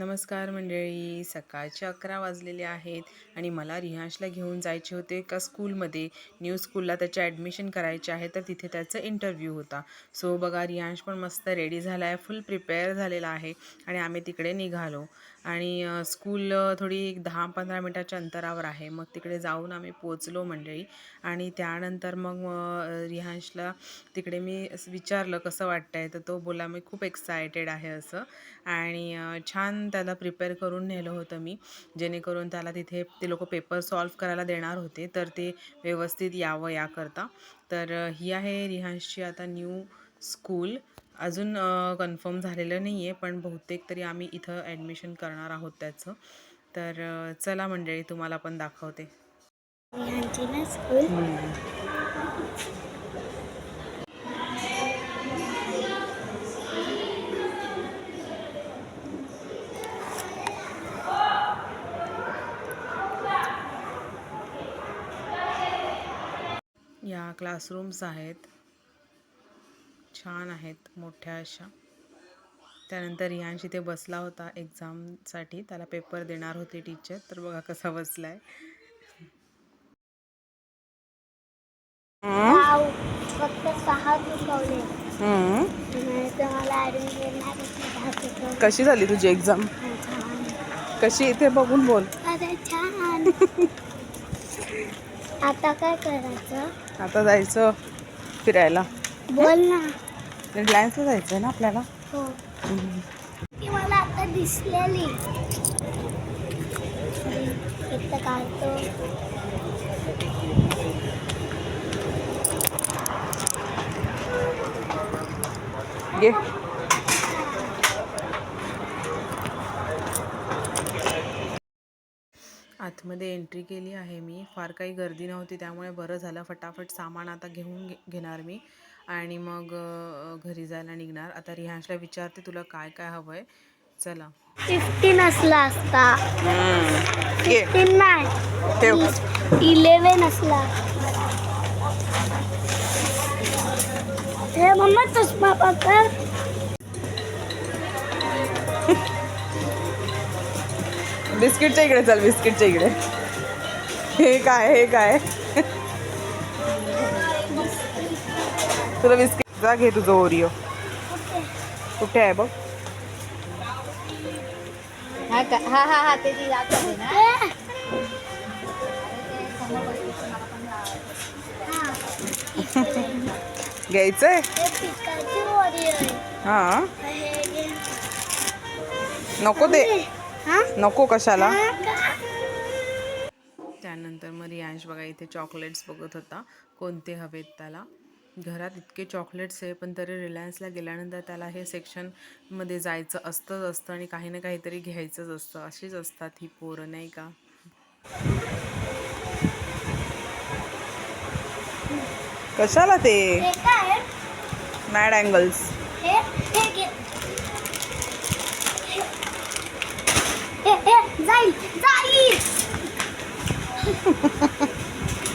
नमस्कार मंडळी. सकाळचे अकरा वाजलेले आहेत आणि मला रिहांशला घेऊन जायचे होते का स्कूलमध्ये. न्यू स्कूलला त्याचे ॲडमिशन करायचे आहे तर तिथे त्याचा इंटरव्ह्यू होता. सो बघा रिहांश पण मस्त रेडी झाला आहे फुल प्रिपेअर झालेला आहे आणि आम्ही तिकडे निघालो. आणि स्कूल थोडी एक दहा पंधरा मिनटाच्या अंतरावर आहे. मग तिकडे जाऊन आम्ही पोचलो मंडळी आणि त्यानंतर मग रिहांशला तिकडे मी असं विचारलं कसं वाटतंय तर तो बोला मी खूप एक्सायटेड आहे असं. आणि छान त्याला प्रिपेअर करून नेलं होतं मी. जेणेकरून त्याला तिथे ते लोक पेपर सॉल्व करायला देणार होते. तर ते व्यवस्थित यावं याकरता. तर ही आहे रिहांशची आता न्यू स्कूल अजून कन्फर्म झालेलं नाही आहे पण बहुतेक तरी आम्ही इथं ॲडमिशन करणार आहोत त्याचं. तर चला मंडळी तुम्हाला पण दाखवते. स्कूल क्लासरूम्स आहेत. छान आहेत मोठ्या अशा. त्यानंतर रियांश इथे बसला होता एक्झामसाठी त्याला पेपर देणार होते टीचर तर बघा कसा बसलाय. फक्त सहा चुकवले. कशी झाली तुझी एक्झाम कशी इथे बघून बोल. आता काय करायचं? आता जायचं फिरायला. बोल ना. रिलायन्सला जायचं आहे ना आपल्याला? हो. ती मला आता दिसलेली. इथं काढतो घे. आतमध्ये एंट्री केली आहे मी. फार काही गर्दी नव्हती त्यामुळे बरं झालं. फटाफट सामान आता घेऊन घे घेणार मी. आणि मग घरी जायला निघणार. आता रिहांशला विचारते तुला काय काय हवं आहे चला. फिफ्टीन असला असता. फिफ्टीन नाही. इलेवन असला. हे मम्मा चष्मा पकड बिस्किटच्या इकडे चल बिस्किटच्या इकडे. हे काय हे काय? तुला बिस्किट जा घे तुझं ओरिओ. कुठे आहे बघ. हा का हा हा हा ते घ्यायचंय? हे. नको दे? नको कशाला? त्यानंतर मग रियांश बघा इथे चॉकलेट्स बघत होता. कोणते हवेत त्याला? घरात इतके चॉकलेट्स आहे पण तरी रिलायन्सला गेल्यानंतर त्याला हे सेक्शनमध्ये जायचं असतंच असतं आणि काही ना काहीतरी घ्यायचंच असतं. अशीच असतात ही पोरं नाही का? कशाला ते? मॅड अँगल्स हे हे घे. हे हे जाईल जाईल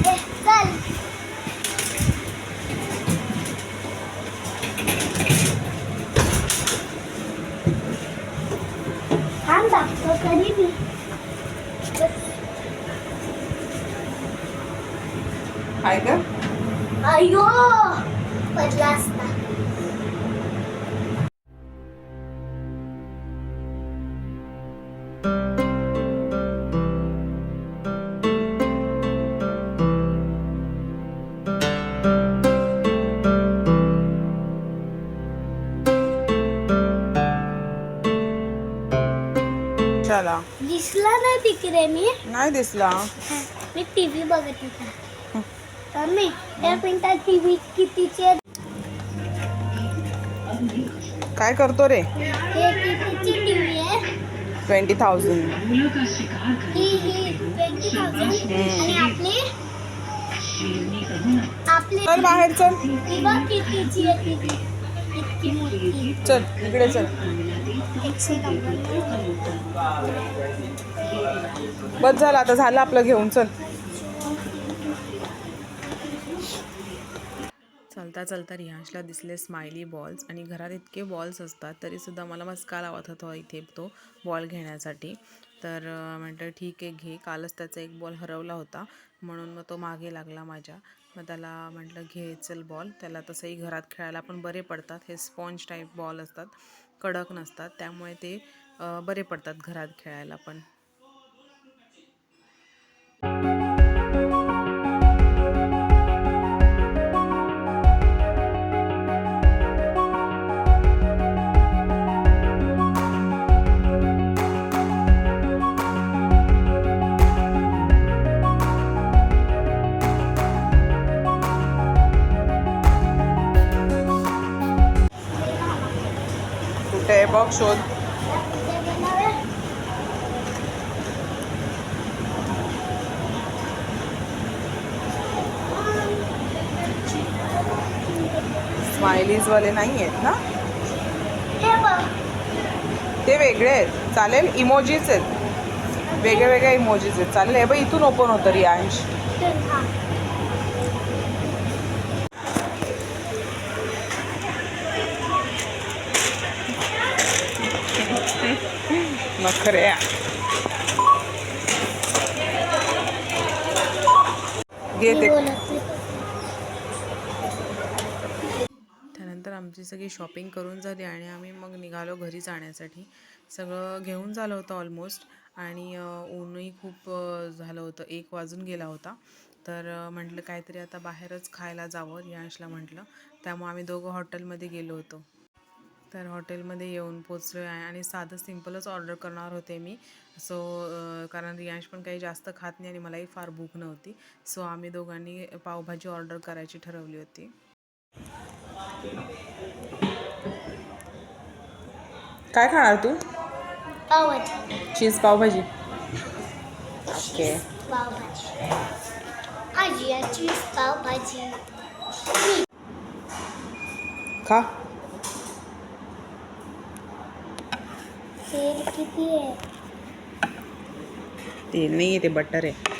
हे, चल थांब दाखव कधी मी आहे का अयो पडला तिकडे मी. नाही दिसला. मी टीव्ही बघत होता. मम्मी या मिनिटात टीव्ही कितीचे काय करतो रे? हे कितीची आहे? ट्वेंटी थाउजंड ही ही ट्वेंटी थाउजंड आणि आपली? आपली चल बाहेर चल. ही बघ कितीची आहे टीव्ही इतकी मोठी. चल इकडे चल. एकशे नव्वद बस झालं आता झालं आपलं घेऊन चल. चालता चालता रिहांशला दिसले स्माइली बॉल्स आणि घरात इतके बॉल्स असतात तरीसुद्धा मला मस्का लावत होता इथे तो बॉल घेण्यासाठी. तर म्हटलं ठीक आहे घे. कालच त्याचा एक बॉल हरवला होता म्हणून मग तो मागे लागला माझ्या. मग त्याला म्हटलं घे चल बॉल त्याला तसंही घरात खेळायला पण बरे पडतात. हे स्पॉन्ज टाईप बॉल असतात कडक नसतात. त्यामुळे ते बरे पडतात घरात खेळायला पण. कुठे आहे स्माइलीजवाले नाही आहेत ना ते वेगळे आहेत. चालेल इमोजीच आहेत. वेगळे वेगळे इमोजीज आहेत. चालेल हे बघ इथून ओपन होतं रियांश. हा. नखरे घे मी ते बोलत नाही. त्यानंतर आमची सगळी शॉपिंग करून झाली आणि आम्ही मग निघालो घरी जाण्यासाठी. सगळं घेऊन झालं होतं ऑलमोस्ट आणि ऊनही खूप झालं होतं. एक वाजून गेला होता. तर म्हटलं काहीतरी आता बाहेरच खायला जावं रियांशला म्हटलं. त्यामुळे आम्ही दोघं हॉटेलमध्ये गेलो होतो. तर हॉटेलमध्ये येऊन पोचलो आहे आणि साधं सिम्पलच ऑर्डर करणार होते मी. सो कारण रियांश पण काही जास्त खात नाही आणि मलाही फार भूक नव्हती. सो आम्ही दोघांनी पावभाजी ऑर्डर करायची ठरवली होती. काय खाणार तू? पावभाजी. चीज़ पावभाजी. ओके पावभाजी. आजी आजी पावभाजी. खा. तेल किती आहे? तेल नाही आहे ते बटर आहे.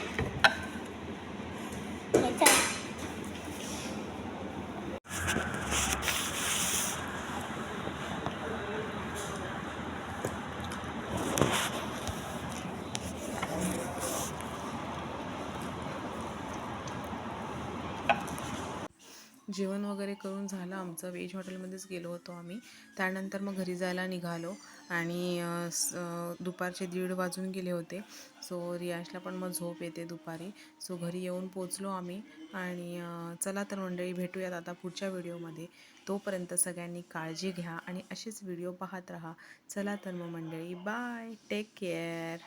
जेवण वगैरे करून झालं. आमचं वेज हॉटेलमध्येच गेलो होतो आम्ही. त्यानंतर मग घरी जायला निघालो आणि स- दुपारचे दीड वाजून गेले होते. सो रियाशला पण मग झोप येते दुपारी. सो घरी येऊन पोचलो आम्ही आणि चला तर मंडळी भेटूयात आता पुढच्या व्हिडिओमध्ये. तोपर्यंत सगळ्यांनी काळजी घ्या आणि असेच व्हिडिओ पाहत राहा. चला तर मग मंडळी बाय. Take care.